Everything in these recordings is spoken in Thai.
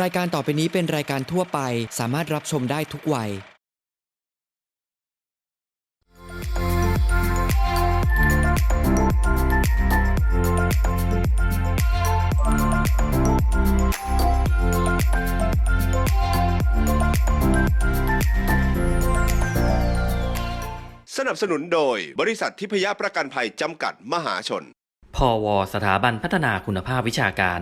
รายการต่อไปนี้เป็นรายการทั่วไป สามารถรับชมได้ทุกวัย สนับสนุนโดยบริษัททิพยประกันภัยจำกัดมหาชน พอว สถาบันพัฒนาคุณภาพวิชาการ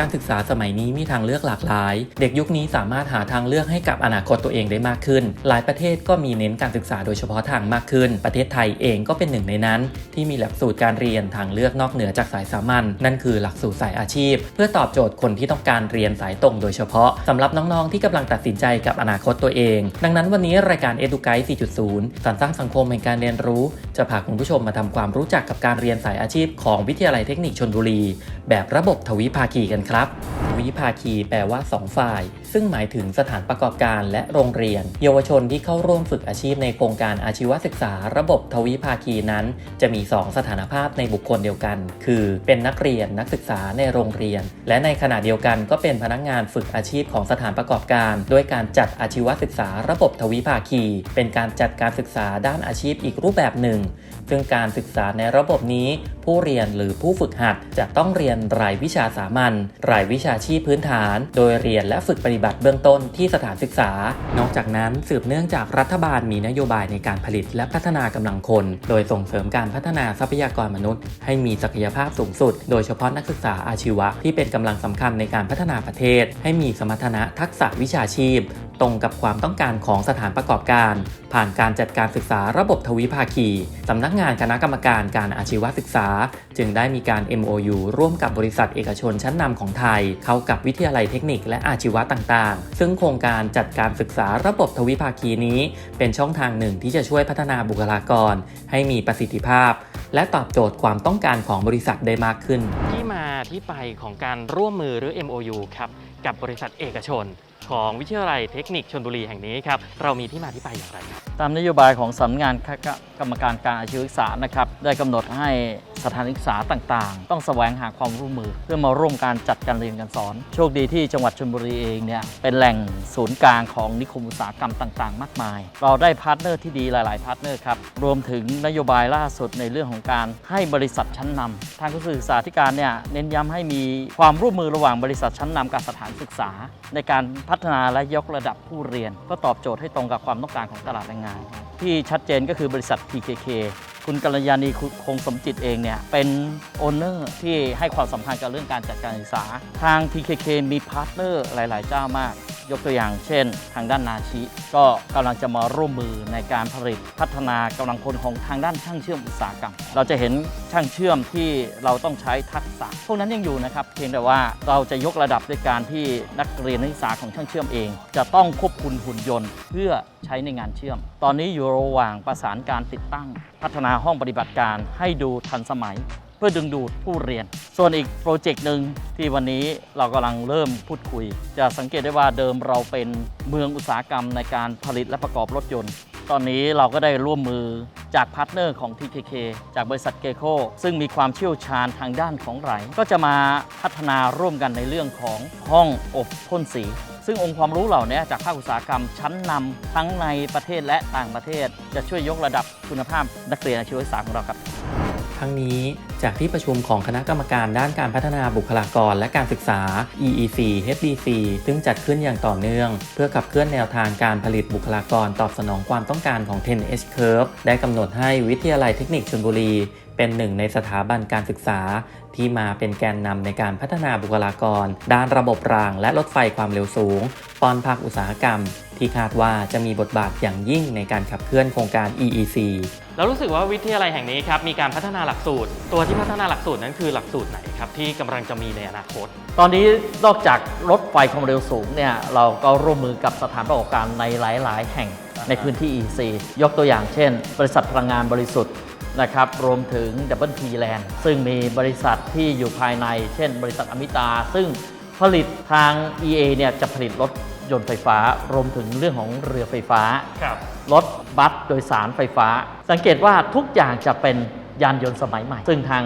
การศึกษาสมัยนี้มีทางเลือกหลากหลาย เด็กยุคนี้สามารถหาทางเลือกให้กับอนาคตตัวเองได้มากขึ้น หลายประเทศก็มีเน้นการศึกษาโดยเฉพาะทางมากขึ้น ประเทศไทยเองก็เป็นหนึ่งในนั้น ที่มีหลักสูตรการเรียนทางเลือกนอกเหนือจากสายสามัญนั่นคือหลักสูตรสายอาชีพ เพื่อตอบโจทย์คนที่ต้องการเรียนสายตรงโดยเฉพาะสำหรับน้องๆที่กำลังตัดสินใจกับอนาคตตัวเอง ดังนั้นวันนี้รายการ Educate 4.0สารสร้างสังคมแห่งการเรียนรู้ จะพาคุณผู้ชมมาทำความรู้จักกับการเรียนสายอาชีพ ของวิทยาลัยเทคนิคชนบุรี แบบระบบทวิภาคีกันครับทวิภาคีแปลว่า 2 ฝ่าย ซึ่งหมายถึงสถานประกอบการและโรงเรียน เยาวชนที่เข้าร่วมฝึกอาชีพในโครงการอาชีวศึกษา ระบบทวิภาคีนั้น จะมี 2 สถานภาพในบุคคลเดียวกัน คือ เป็นนักเรียนนักศึกษาในโรงเรียน และในขณะเดียวกันก็เป็นพนักงานฝึกอาชีพของสถานประกอบการ ด้วยการจัดอาชีวศึกษา ระบบทวิภาคี เป็นการจัดการศึกษาด้านอาชีพอีกรูปแบบหนึ่งซึ่งการศึกษาในระบบนี้ ผู้เรียนหรือผู้ฝึกหัดจะต้องเรียนรายวิชาสามัญรายวิชาชีพพื้นฐาน โดยเรียนและฝึกปฏิบัติเบื้องต้นที่สถานศึกษา นอกจากนั้นสืบเนื่องจากรัฐบาลมีนโยบายในการผลิตและพัฒนากำลังคน โดยส่งเสริมการพัฒนาทรัพยากรมนุษย์ ให้มีศักยภาพสูงสุด โดยเฉพาะนักศึกษาอาชีวะที่เป็นกำลังสำคัญในการพัฒนาประเทศ ให้มีสมรรถนะทักษะวิชาชีพตรงกับความต้องการของสถานประกอบการ ผ่านการจัดการศึกษาระบบทวิภาคี สำนักงานคณะกรรมการการอาชีวศึกษา จึงได้มีการ MOU ร่วมกับบริษัทเอกชนชั้นนำของไทย เข้ากับวิทยาลัยเทคนิคและอาชีวะต่างๆ ซึ่งโครงการจัดการศึกษาระบบทวิภาคีนี้ เป็นช่องทางหนึ่งที่จะช่วยพัฒนาบุคลากร ให้มีประสิทธิภาพ และตอบโจทย์ความต้องการของบริษัทได้มากขึ้น ที่มาที่ไปของการร่วมมือหรือ MOU ครับกับบริษัทเอกชน ของวิทยาลัยเทคนิคชนบุรีแห่งนี้ครับ เรามีที่มาที่ไปอย่างไรครับตามนโยบายของสำนักงานคณะกรรมการการอาชีวศึกษานะครับ ได้กำหนดให้สถานศึกษาต่างๆ ต้องแสวงหาความร่วมมือ เพื่อมาร่วมการจัดการเรียนการสอน โชคดีที่จังหวัดชลบุรีเองเนี่ยเป็นแหล่งศูนย์กลางของนิคมอุตสาหกรรมต่าง ๆ มากมาย เราได้พาร์ทเนอร์ที่ดีหลาย ๆ พาร์ทเนอร์ครับ รวมถึงนโยบายล่าสุดในเรื่องของการให้บริษัทชั้นนำทางกระทรวงศึกษาธิการเนี่ยเน้นย้ำให้มีความร่วมมือระหว่างบริษัทชั้นนำกับสถานศึกษา ในการพััฒนาและยกระดับผู้เรียน ก็ตอบโจทย์ให้ตรงกับความต้องการของตลาดแรงงาน ที่ชัดเจนก็คือบริษัท PKK คุณกัลยาณีคงสมจิตเองเนี่ยเป็นโอนเนอร์ที่ให้ความสำคัญกับเรื่องการจัดการศึกษา ทาง TKK มีพาร์ทเนอร์หลาย ๆ เจ้ามาก ยกตัวอย่างเช่น ทางด้านนาชิ ก็กำลังจะมาร่วมมือในการผลิตพัฒนากำลังคนของทางด้านช่างเชื่อมอุตสาหกรรม เราจะเห็นช่างเชื่อมที่เราต้องใช้ทักษะพวกนั้นยังอยู่นะครับเพียงแต่ว่าเราจะยกระดับด้วยการที่นักเรียนนักศึกษาของช่างเชื่อมเอง จะต้องควบคุมหุ่นยนต์ เพื่อใช้ในงานเชื่อม ตอนนี้อยู่ระหว่างประสานการติดตั้ง พัฒนาห้องปฏิบัติการให้ดูทันสมัย เพื่อดึงดูดผู้เรียน ส่วนอีกโปรเจกต์หนึ่งที่วันนี้เรากำลังเริ่มพูดคุย จะสังเกตได้ว่าเดิมเราเป็นเมืองอุตสาหกรรมในการผลิตและประกอบรถยนต์ ตอนนี้เราก็ได้ร่วมมือจากพาร์ทเนอร์ของ TKK จากบริษัทเกโคซึ่งมีความเชี่ยวชาญทางด้านของไหลก็จะมาพัฒนาร่วมกันในเรื่องของห้องอบพ่นสี ซึ่งองค์ความรู้เหล่านี้จากภาคอุตสาหกรรมชั้นนำทั้งในประเทศและต่างประเทศ จะช่วยยกระดับคุณภาพนักเรียนอาชีวศึกษาของเราครับ ทั้งนี้จากที่ประชุมของคณะกรรมการด้านการพัฒนาบุคลากรและการศึกษา EEC HDC ซึ่งจัดขึ้นอย่างต่อเนื่อง เพื่อขับเคลื่อนแนวทางการผลิตบุคลากรตอบสนองความต้องการของ 10H Curve ได้กำหนดให้วิทยาลัยเทคนิคชลบุรี เป็นหนึ่งในสถาบันการศึกษา ที่มาเป็นแกนนำในการพัฒนาบุคลากร ด้านระบบรางและรถไฟความเร็วสูงปอนภาคอุตสาหกรรม ที่คาดว่าจะมีบทบาทอย่างยิ่งในการขับเคลื่อนโครงการ EEC แล้วรู้สึกว่าวิทยาลัยแห่งนี้ครับมีการพัฒนาหลักสูตร ตัวที่พัฒนาหลักสูตรนั้นคือหลักสูตรไหนครับที่กำลังจะมีในอนาคต ตอนนี้นอกจากรถไฟความเร็วสูงเนี่ยเราก็ร่วมมือกับสถานประกอบการในหลาย ๆ แห่งในพื้นที่ EC ยกตัวอย่างเช่น บริษัทพลังงานบริสุทธิ์ นะครับรวมถึง Double T Land ซึ่งมีบริษัทที่อยู่ภายใน เช่น บริษัทอมิตา ซึ่งผลิตทาง EA เนี่ยจะผลิตรถยนต์ไฟฟ้า รวมถึงเรื่องของเรือไฟฟ้า ครับ รถบัสโดยสารไฟฟ้า สังเกตว่าทุกอย่างจะเป็น ยานยนต์สมัยใหม่ ซึ่งทาง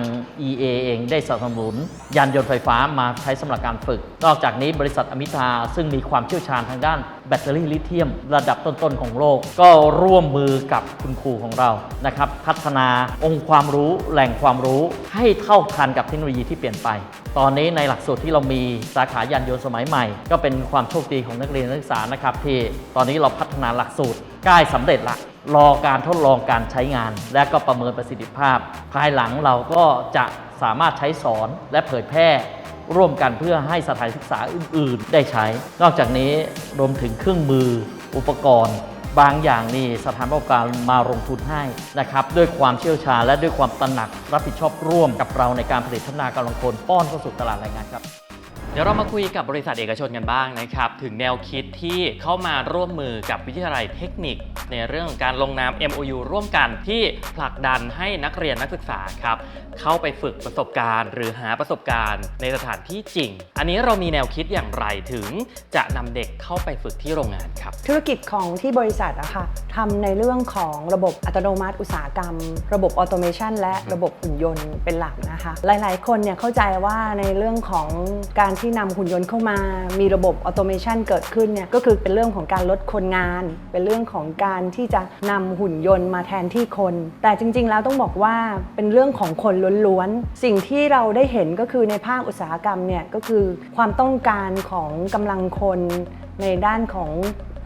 EA เองได้สนับสนุน ยานยนต์ไฟฟ้ามาใช้สำหรับการฝึก นอกจากนี้บริษัทอมิตาซึ่งมีความเชี่ยวชาญทางด้านแบตเตอรี่ลิเธียม ระดับต้นๆของโลก ก็ร่วมมือกับคุณครูของเรานะครับพัฒนาองค์ความรู้แหล่งความรู้ให้เท่าทันกับเทคโนโลยีที่เปลี่ยนไป ตอนนี้ในหลักสูตรที่เรามีสาขายานยนต์สมัยใหม่ ก็เป็นความโชคดีของนักเรียนนักศึกษานะครับที่ตอนนี้เราพัฒนาหลักสูตรใกล้สำเร็จละ รอการทดลองการใช้งาน และก็ประเมินประสิทธิภาพ ภายหลังเราก็จะสามารถใช้สอนและเผยแพร่ร่วมกันเพื่อให้สถานศึกษาอื่น ๆ ได้ใช้ นอกจากนี้รวมถึงเครื่องมืออุปกรณ์ บางอย่างนี่สถานประกอบการมาลงทุนให้นะครับด้วยความเชี่ยวชาญและด้วยความตระหนักรับผิดชอบร่วมกับเราในการผลิตพัฒนากำลังคนป้อนเข้าสู่ตลาดแรงงานครับ เดี๋ยวเรามาคุยกับบริษัทเอกชนกันบ้างนะครับ ถึงแนวคิดที่เข้ามาร่วมมือกับวิทยาลัยเทคนิค ในเรื่องการลงนาม MOU ร่วมกันที่ผลักดันให้นักเรียนนักศึกษาครับ เข้าไปฝึกประสบการณ์ หรือหาประสบการณ์ในสถานที่จริง อันนี้เรามีแนวคิดอย่างไรถึงจะนำเด็กเข้าไปฝึกที่โรงงานครับ ธุรกิจของที่บริษัทอะค่ะทำในเรื่องของระบบอัตโนมัติอุตสาหกรรม ระบบออโตเมชันและระบบหุ่นยนต์เป็นหลักนะคะ หลาย ๆ คนเนี่ยเข้าใจว่าในเรื่องของการที่นำหุ่นยนต์เข้ามา มีระบบออโตเมชันเกิดขึ้นเนี่ยก็คือเป็นเรื่องของการลดคนงาน เป็นเรื่องของการที่จะนำหุ่นยนต์มาแทนที่คน แต่จริง ๆ แล้วต้องบอกว่าเป็นเรื่องของคนล้วนๆ สิ่งที่เราได้เห็นก็คือในภาคอุตสาหกรรมเนี่ยก็คือความต้องการของกำลังคนในด้านของ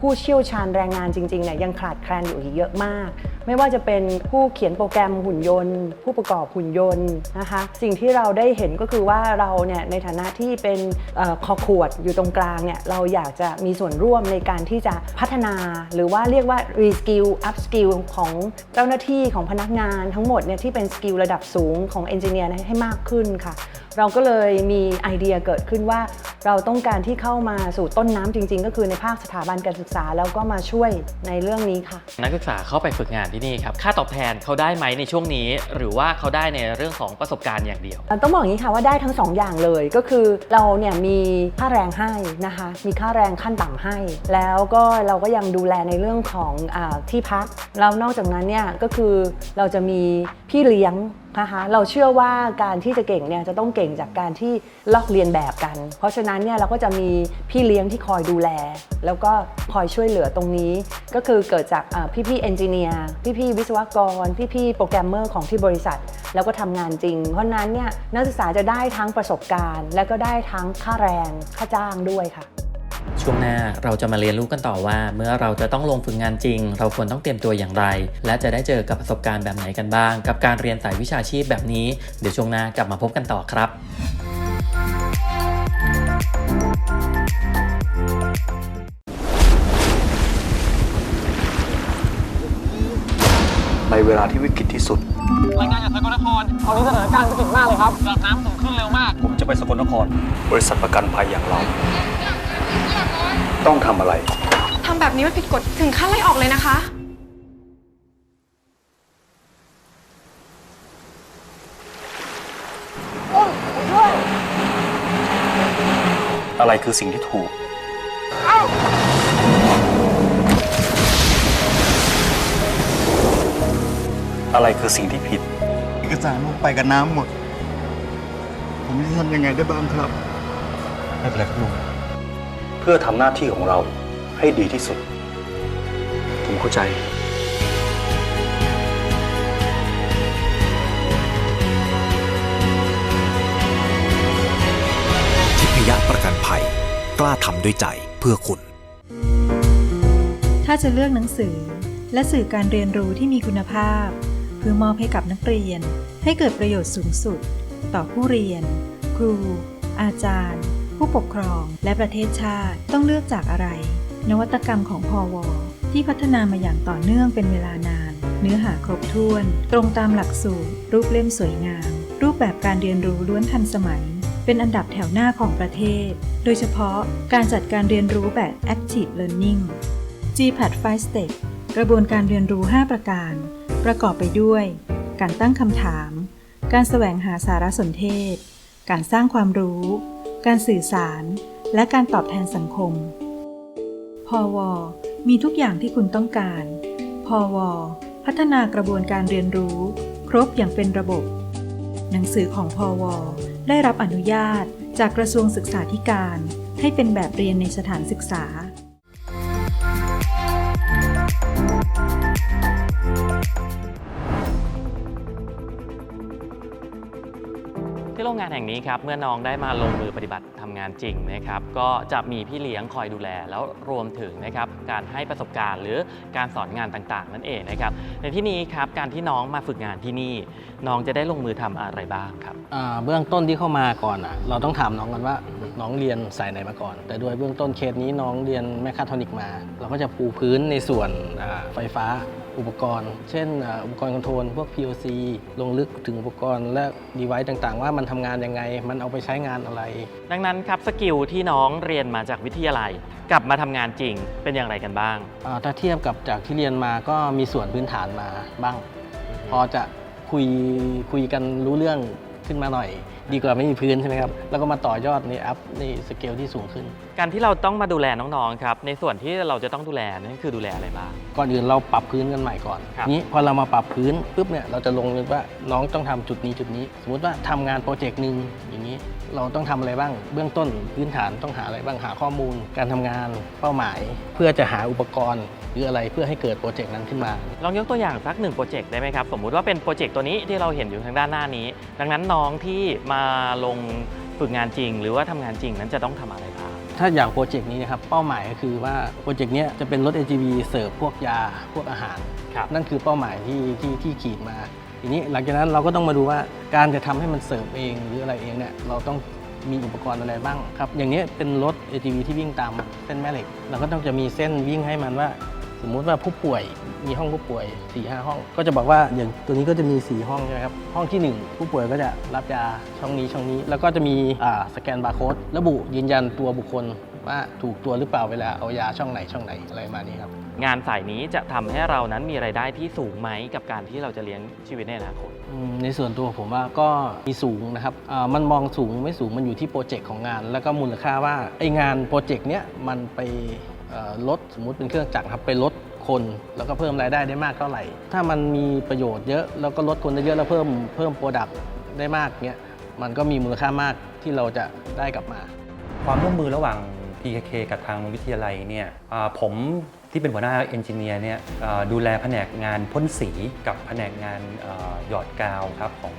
ผู้เชี่ยวชาญแรงงานจริงๆเนี่ยยังขาดแคลนอยู่อีกเยอะมาก ไม่ว่าจะเป็นผู้เขียนโปรแกรมหุ่นยนต์ ผู้ประกอบหุ่นยนต์นะคะ สิ่งที่เราได้เห็นก็คือว่าเราเนี่ยในฐานะที่เป็นอคอขวดอยู่ตรงกลางเนี่ยเราอยากจะมีส่วนร่วมในการที่จะพัฒนาหรือว่าเรียกว่า reskill upskill ของเจ้าหน้าที่ของพนักงานทั้งหมดเนี่ยที่เป็นสกิลระดับสูงของเอนจิเนียร์ให้มากขึ้นค่ะ เราก็เลยมีไอเดียเกิดขึ้นว่า เราต้องการที่เข้ามาสู่ต้นน้ำจริง ๆ ก็คือในภาคสถาบันการศึกษาแล้วก็มาช่วยในเรื่องนี้ค่ะ นักศึกษาเข้าไปฝึกงานที่นี่ครับค่าตอบแทนเขาได้ไหมในช่วงนี้ หรือว่าเขาได้ในเรื่องของประสบการณ์อย่างเดียว ต้องบอกอย่างนี้ค่ะว่าได้ทั้งสองอย่างเลยก็คือเราเนี่ยมีค่าแรงให้นะคะมีค่าแรงขั้นต่ำให้ แล้วก็เราก็ยังดูแลในเรื่องของอาที่พักแล้วนอกจากนั้นเนี่ยก็คือเราจะมี พี่เลี้ยงนะคะเราเชื่อว่าการที่จะเก่งเนี่ยจะต้องเก่งจากการที่ลอกเรียนแบบกัน เพราะฉะนั้นเนี่ยเราก็จะมีพี่เลี้ยงที่คอยดูแล แล้วก็คอยช่วยเหลือตรงนี้ ก็คือเกิดจากอ่พี่ๆเอนจิเนียร์พี่ๆวิศวกร พี่ๆโปรแกรมเมอร์ของที่บริษัท แล้วก็ทำงานจริง เพราะฉะนั้นเนี่ยนักศึกษาจะได้ทั้งประสบการณ์ และก็ได้ทั้งค่าแรงค่าจ้างด้วยค่ะ ช่วงหน้าเราจะมาเรียนรู้กันต่อว่า เมื่อเราจะต้องลงฝึกงานจริง เราควรต้องเตรียมตัวอย่างไร และจะได้เจอกับประสบการณ์แบบไหนกันบ้าง กับการเรียนสายวิชาชีพแบบนี้ เดี๋ยวช่วงหน้ากลับมาพบกันต่อครับในเวลาที่วิกฤตที่สุด รายงานจากสกลนครตอนนี้สถานการณ์วิกฤตมากเลยครับระดับน้ำสูงขึ้นเร็วมาก ผมจะไปสกลนคร บริษัทประกันภัยอย่างเรา ต้องทำอะไร ทำแบบนี้มันผิดกฎถึงขั้นไล่ออกเลยนะคะ อะไรคือสิ่งที่ถูก อะไรคือสิ่งที่ผิด เอกสารไปกับน้ำหมด ผมจะทำยังไงได้บ้างครับ ไม่เป็นไรครับลุง เพื่อทำหน้าที่ของเราให้ดีที่สุด ผมเข้าใจ ทิพยประกันภัย กล้าทำด้วยใจเพื่อคุณ ถ้าจะเลือกหนังสือ และสื่อการเรียนรู้ที่มีคุณภาพ เพื่อมอบให้กับนักเรียน ให้เกิดประโยชน์สูงสุด ต่อผู้เรียน ครู อาจารย์ ผู้ปกครอง และประเทศชาติต้องเลือกจากอะไร นวัตกรรมของพอวที่พัฒนามาอย่างต่อเนื่องเป็นเวลานาน เนื้อหาครบถ้วน ตรงตามหลักสูตร รูปเล่มสวยงาม รูปแบบการเรียนรู้ล้วนทันสมัย เป็นอันดับแถวหน้าของประเทศ โดยเฉพาะการจัดการเรียนรู้แบบ Active Learning GPAT 5 Step กระบวนการเรียนรู้ 5 ประการ ประกอบไปด้วย การตั้งคำถาม การแสวงหาสารสนเทศ การสร้างความรู้ การสื่อสาร และการตอบแทนสังคม พอวมีทุกอย่างที่คุณต้องการ พอวพัฒนากระบวนการเรียนรู้ ครบอย่างเป็นระบบ หนังสือของพอวได้รับอนุญาตจากกระทรวงศึกษาธิการ ให้เป็นแบบเรียนในสถานศึกษา ที่โรงงานแห่งนี้ครับ เมื่อน้องได้มาลงมือปฏิบัติทำงานจริงนะครับ ก็จะมีพี่เลี้ยงคอยดูแล แล้วรวมถึงนะครับการให้ประสบการณ์ หรือการสอนงานต่างๆ นั่นเองนะครับ ในที่นี้ครับการที่น้องมาฝึกงานที่นี่ น้องจะได้ลงมือทำอะไรบ้างครับเบื้องต้นที่เข้ามาก่อนอะเราต้องถามน้องกันว่าน้องเรียนสายไหนมาก่อน แต่โดยเบื้องต้นเคสนี้น้องเรียนแมคคาทรอนิกมา เราก็จะปูพื้นในส่วนไฟฟ้า อุปกรณ์ เช่นอ่าอุปกรณ์คอนโทรลพวก PLC ลงลึกถึงอุปกรณ์และดีไวซ์ต่างๆ ว่ามันทำงานยังไง มันเอาไปใช้งานอะไร ดังนั้นครับสกิลที่น้องเรียนมาจากวิทยาลัย กลับมาทำงานจริงเป็นอย่างไรกันบ้างอ่าถ้าเทียบกับจากที่เรียนมาก็มีส่วนพื้นฐานมาบ้าง พอจะคุยคุยกันรู้เรื่องขึ้นมาหน่อย ดีกว่าไม่มีพื้นใช่ไหมครับ แล้วก็มาต่อยอดในอัพในสเกลที่สูงขึ้น การที่เราต้องมาดูแลน้องๆครับ ในส่วนที่เราจะต้องดูแลนั่นคือดูแลอะไรบ้าง ก่อนอื่นเราปรับพื้นกันใหม่ก่อนครับนี้พอเรามาปรับพื้นปุ๊บเนี่ยเราจะลงเลยว่าน้องต้องทำจุดนี้จุดนี้ สมมติว่าทำงานโปรเจกต์หนึ่งอย่างนี้ เราต้องทำอะไรบ้าง เบื้องต้นพื้นฐานต้องหาอะไรบ้าง หาข้อมูล การทำงาน เป้าหมาย เพื่อจะหาอุปกรณ์หรืออะไรเพื่อให้เกิดโปรเจกต์นั้นขึ้นมา ลองยกตัวอย่างสักหนึ่งโปรเจกต์ได้ไหมครับ สมมุติว่าเป็นโปรเจกต์ตัวนี้ที่เราเห็นอยู่ทางด้านหน้านี้ ดังนั้นน้องที่มาลงฝึกงานจริง หรือว่าทำงานจริงนั้นจะต้องทำอะไรบ้างถ้าอย่างโปรเจกต์นี้นะครับเป้าหมายก็คือว่าโปรเจกต์เนี้ยจะเป็นรถ AGV เสิร์ฟพวกยาพวกอาหารครับนั่นคือเป้าหมายที่ที่ที่ขีดมา ทีนี้หลังจากนั้นเราก็ต้องมาดูว่าการจะทำให้มันเสิร์ฟเองหรืออะไรเองเนี่ยเราต้องมีอุปกรณ์อะไรบ้างครับอย่างนี้เป็นรถ AGV ที่วิ่งตามเส้นแม่เหล็ก เราก็ต้องจะมีเส้นวิ่งให้มันว่า สมมุติว่าผู้ป่วยมีห้องผู้ป่วย4ีหห้อง ก็จะบอกว่าอย่างตัวนี้ก็จะมี 4 ห้องใช่ไหมครับห้องทีหนึ่1 ผู้ป่วยก็จะรับยาช่องนี้ช่องนี้ แล้วก็จะมีอ่าสแกนบาร์โค้ดระบุยืนยันตัวบุคคลว่าถูกตัวหรือเปล่าเวลาเอายาช่องไหนช่องไหนอะไรประมาณนี้ครับงานสายนี้จะทำให้เรานั้นมีรายได้ที่สูงไหมกับการที่เราจะเลี้ยงชีวิตในอนาคตอืมในส่วนตัวผมว่าก็มีสูงนะครับอ่ามันมองสูงไม่สูงมันอยู่ที่โปรเจกต์ของงาน แล้วก็มูลค่าว่าไองานโปรเจกต์เนี้ยมันไปเอ่อ ลดสมมุติเป็นเครื่องจักรครับไปลดคนแล้วก็เพิ่มรายได้ได้มากเท่าไหร่ ถ้ามันมีประโยชน์เยอะแล้วก็ลดคนได้เยอะแล้วเพิ่มเพิ่มโปรดักต์ได้มากเนี้ยมันก็มีมูลค่ามากที่เราจะได้กลับมา ความร่วมมือระหว่าง PKK กับทางวิทยาลัยเนี่ยผมที่เป็นหัวหน้าเอนจิเนียร์เนี่ยดูแลแผนกงานพ่นสีกับแผนกงานอหยอดกาวครับของ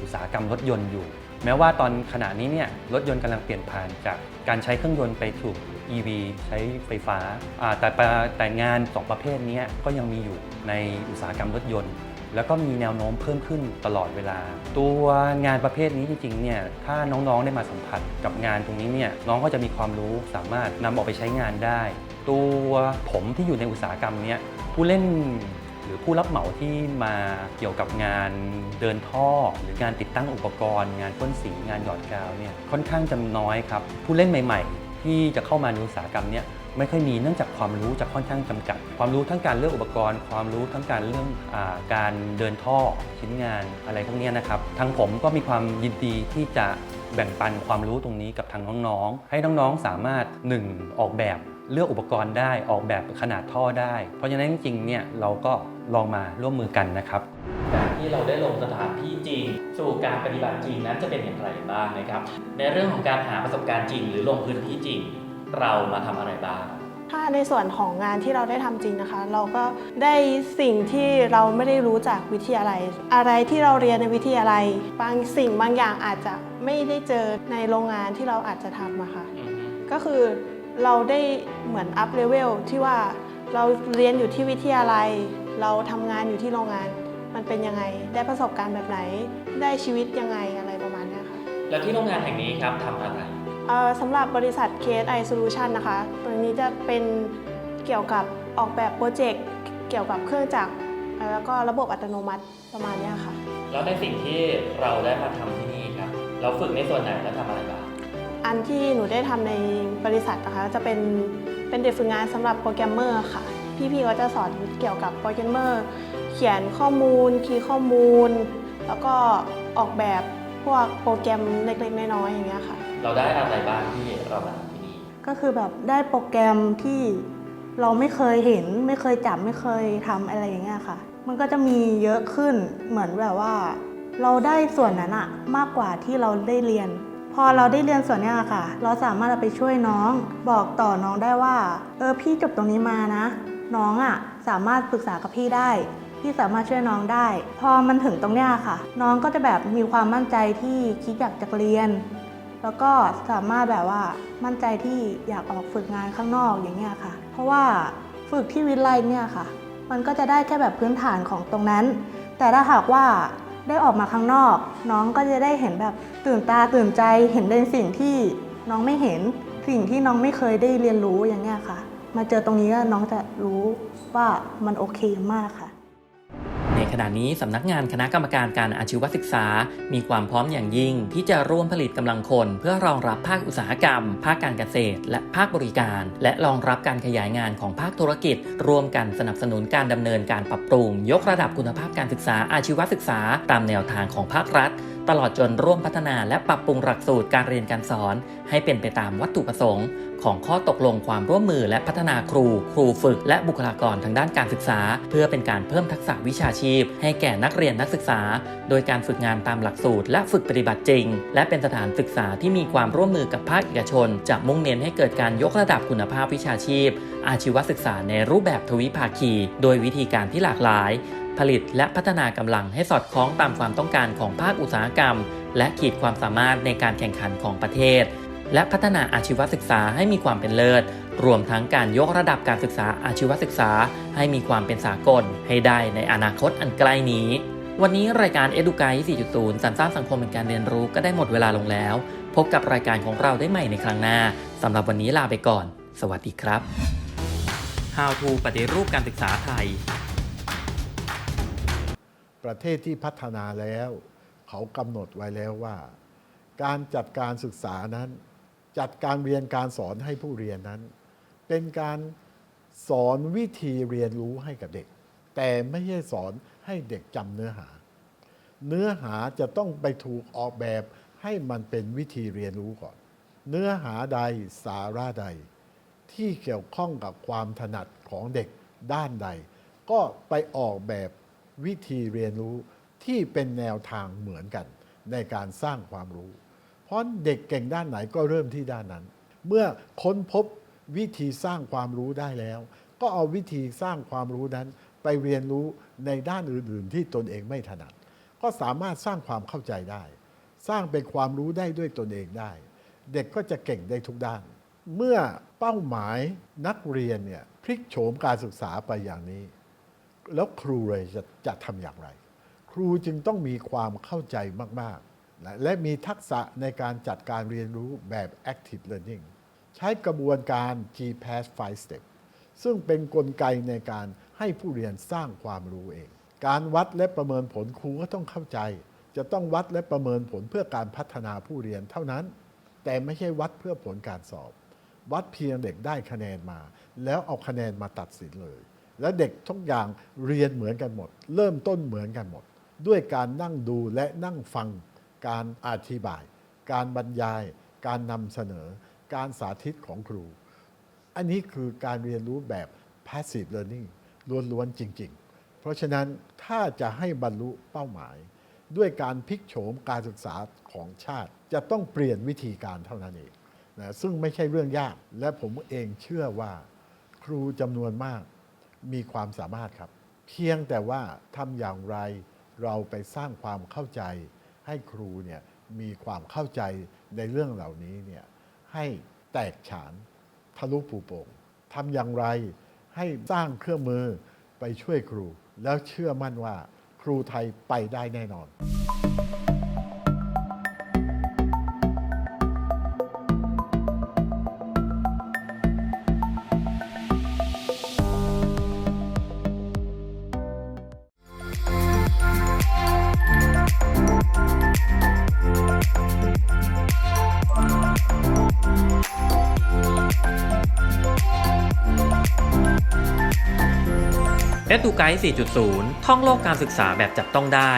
อุตสาหกรรมรถยนต์อยู่ แม้ว่าตอนขณะนี้เนี่ยรถยนต์กำลังเปลี่ยนผ่านจากการใช้เครื่องยนต์ไปสู่ EV ใช้ไฟฟ้า แต่แต่งานสองประเภทนี้ก็ยังมีอยู่ในอุตสาหกรรมรถยนต์ แล้วก็มีแนวโน้มเพิ่มขึ้นตลอดเวลา ตัวงานประเภทนี้จริงๆเนี่ยถ้าน้องๆได้มาสัมผัสกับงานตรงนี้เนี่ยน้องก็จะมีความรู้สามารถนำออกไปใช้งานได้ ตัวผมที่อยู่ในอุตสาหกรรมเนี้ยผู้เล่น หรือผู้รับเหมาที่มาเกี่ยวกับงานเดินท่อ หรืองานติดตั้งอุปกรณ์ งานพ่นสีงานหยอดกาวเนี่ยค่อนข้างจะน้อยครับ ผู้เล่นใหม่ ๆ ที่จะเข้ามาในอุตสาหกรรมเนี้ยไม่ค่อยมีเนื่องจากความรู้จะค่อนข้างจำกัด ความรู้ทั้งการเลือกอุปกรณ์ ความรู้ทั้งการเรื่องอการเดินท่อชิ้นงานอะไรพวกนี้นะครับทางผมก็มีความยินดีที่จะแบ่งปันความรู้ตรงนี้กับทางน้องๆ ให้น้องๆสามารถ 1. ออกแบบเลือกอุปกรณ์ได้ออกแบบขนาดท่อได้ เพราะฉะนั้นจริงๆเนี่ยเราก็ ลองมาร่วมมือกันนะครับ การที่เราได้ลงสถานที่จริง สู่การปฏิบัติจริงนั้นจะเป็นอย่างไรบ้างนะครับ ในเรื่องของการหาประสบการณ์จริง หรือลงพื้นที่จริง เรามาทำอะไรบ้าง ถ้าในส่วนของงานที่เราได้ทำจริงนะคะ เราก็ได้สิ่งที่เราไม่ได้รู้จากวิทยาลัย อะไรที่เราเรียนในวิทยาลัย บางสิ่งบางอย่างอาจจะไม่ได้เจอในโรงงานที่เราอาจจะทำอะค่ะก็คือเราได้เหมือนอัพเลเวลที่ว่าเราเรียนอยู่ที่วิทยาลัย เราทำงานอยู่ที่โรงงาน มันเป็นยังไง ได้ประสบการณ์แบบไหน ได้ชีวิตยังไงอะไรประมาณเนี้ยค่ะ แล้วที่โรงงานแห่งนี้ครับทำอะไรเอ่อสำหรับบริษัท KSI Solution นะคะตัวนี้จะเป็นเกี่ยวกับออกแบบโปรเจกต์เกี่ยวกับเครื่องจักรเอ่อแล้วก็ระบบอัตโนมัติประมาณเนี้ยค่ะ แล้วในสิ่งที่เราได้มาทำที่นี่ครับ เราฝึกในส่วนไหนและทำอะไรบ้าง อันที่หนูได้ทำในบริษัทนะคะจะเป็นเป็นเด็กฝึกงานสำหรับโปรแกรมเมอร์ค่ะ พี่ๆก็จะสอนเกี่ยวกับโปรแกรมเมอร์เขียนข้อมูล คีย์ข้อมูล แล้วก็ออกแบบพวกโปรแกรมเล็กๆน้อยๆอย่างเงี้ยค่ะ เราได้อะไรบ้างที่เรามาทำที่นี่ก็คือแบบได้โปรแกรมที่เราไม่เคยเห็นไม่เคยจับไม่เคยทำอะไรอย่างเงี้ยค่ะ มันก็จะมีเยอะขึ้นเหมือนแบบว่า เราได้ส่วนนั้นอะมากกว่าที่เราได้เรียน พอเราได้เรียนส่วนเนี้ยค่ะ เราสามารถเอาไปช่วยน้อง บอกต่อน้องได้ว่า เออพี่จบตรงนี้มานะ น้องอะสามารถปรึกษากับพี่ได้ พี่สามารถช่วยน้องได้ พอมันถึงตรงเนี้ยค่ะ น้องก็จะแบบมีความมั่นใจที่คิดอยากจะเรียน แล้วก็สามารถแบบว่ามั่นใจที่อยากออกฝึกงานข้างนอกอย่างเงี้ยค่ะ เพราะว่าฝึกที่วิทยาลัยเนี่ยค่ะ มันก็จะได้แค่แบบพื้นฐานของตรงนั้น แต่ถ้าหากว่าได้ออกมาข้างนอก น้องก็จะได้เห็นแบบตื่นตาตื่นใจเห็นในสิ่งที่น้องไม่เห็นสิ่งที่น้องไม่เคยได้เรียนรู้อย่างเงี้ยค่ะ มาเจอตรงนี้แล้วน้องจะรู้ว่ามันโอเคมากค่ะ ในขณะนี้สำนักงานคณะกรรมการการอาชีวศึกษา มีความพร้อมอย่างยิ่ง ที่จะร่วมผลิตกำลังคน เพื่อรองรับภาคอุตสาหกรรม ภาคการเกษตร และภาคบริการ และรองรับการขยายงานของภาคธุรกิจ ร่วมกันสนับสนุนการดำเนินการปรับปรุง ยกระดับคุณภาพการศึกษาอาชีวศึกษา ตามแนวทางของภาครัฐ ตลอดจนร่วมพัฒนาและปรับปรุงหลักสูตรการเรียนการสอน ให้เป็นไปตามวัตถุประสงค์ ของข้อตกลงความร่วมมือและพัฒนาครู ครูฝึก และบุคลากรทางด้านการศึกษา เพื่อเป็นการเพิ่มทักษะวิชาชีพ ให้แก่นักเรียนนักศึกษา โดยการฝึกงานตามหลักสูตร และฝึกปฏิบัติจริง และเป็นสถานศึกษาที่มีความร่วมมือกับภาคเอกชน จะมุ่งเน้นให้เกิดการยกระดับคุณภาพวิชาชีพ อาชีวศึกษาในรูปแบบทวิภาคี โดยวิธีการที่หลากหลาย ผลิตและพัฒนากำลังให้สอดคล้องตามความต้องการของภาคอุตสาหกรรม และขีดความสามารถในการแข่งขันของประเทศ และพัฒนาอาชีวศึกษาให้มีความเป็นเลิศ รวมทั้งการยกระดับการศึกษาอาชีวศึกษา ให้มีความเป็นสากล ให้ได้ในอนาคตอันใกล้นี้วันนี้รายการ e d u c a i 4.0 สรรสร้างสังคมเป็นการเรียนรู้ก็ได้หมดเวลาลงแล้ว พบกับรายการของเราได้ใหม่ในครั้งหน้า สำหรับวันนี้ลาไปก่อน สวัสดีครับ How to ปฏิรูปการศึกษาไทย ประเทศที่พัฒนาแล้ว เขากำหนดไว้แล้วว่า การจัดการศึกษานั้น จัดการเรียนการสอนให้ผู้เรียนนั้น เป็นการสอนวิธีเรียนรู้ให้กับเด็ก แต่ไม่ใช่สอนให้เด็กจำเนื้อหา เนื้อหาจะต้องไปถูกออกแบบให้มันเป็นวิธีเรียนรู้ก่อน เนื้อหาใดสาระใด ที่เกี่ยวข้องกับความถนัดของเด็กด้านใด ก็ไปออกแบบ วิธีเรียนรู้ที่เป็นแนวทางเหมือนกัน ในการสร้างความรู้ เพราะเด็กเก่งด้านไหนก็เริ่มที่ด้านนั้น เมื่อค้นพบวิธีสร้างความรู้ได้แล้ว ก็เอาวิธีสร้างความรู้นั้น ไปเรียนรู้ในด้านอื่น ๆ ที่ตนเองไม่ถนัด ก็สามารถสร้างความเข้าใจได้ สร้างเป็นความรู้ได้ด้วยตนเองได้ เด็กก็จะเก่งได้ทุกด้าน เมื่อเป้าหมายนักเรียนเนี่ยพลิกโฉมการศึกษาไปอย่างนี้ แล้วครูเลยจะจะทำอย่างไร ครูจึงต้องมีความเข้าใจมากๆนะและมีทักษะในการจัดการเรียนรู้แบบ active learning ใช้กระบวนการ GPAS 5 step ซึ่งเป็นนกลไกในการให้ผู้เรียนสร้างความรู้เอง การวัดและประเมินผลครูก็ต้องเข้าใจ จะต้องวัดและประเมินผลเพื่อการพัฒนาผู้เรียนเท่านั้น แต่ไม่ใช่วัดเพื่อผลการสอบ วัดเพียงเด็กได้คะแนนมา แล้วเอาคะแนนมาตัดสินเลย และเด็กทุกอย่างเรียนเหมือนกันหมด เริ่มต้นเหมือนกันหมด ด้วยการนั่งดูและนั่งฟัง การอธิบาย การบรรยาย การนำเสนอ การสาธิตของครู อันนี้คือการเรียนรู้แบบ passive learning ล้วนๆจริง ๆ เพราะฉะนั้นถ้าจะให้บรรลุเป้าหมาย ด้วยการพลิกโฉมการศึกษาของชาติ จะต้องเปลี่ยนวิธีการเท่านั้นเองนะซึ่งไม่ใช่เรื่องยาก และผมเองเชื่อว่า ครูจำนวนมาก มีความสามารถครับ เพียงแต่ว่าทำอย่างไรเราไปสร้างความเข้าใจ ให้ครูเนี่ยมีความเข้าใจในเรื่องเหล่านี้เนี่ยให้แตกฉานทะลุปูโป่งทำอย่างไรให้สร้างเครื่องมือไปช่วยครู แล้วเชื่อมั่นว่าครูไทยไปได้แน่นอน e d u g u i d e 4.0 ท่องโลกการศึกษาแบบจับต้องได้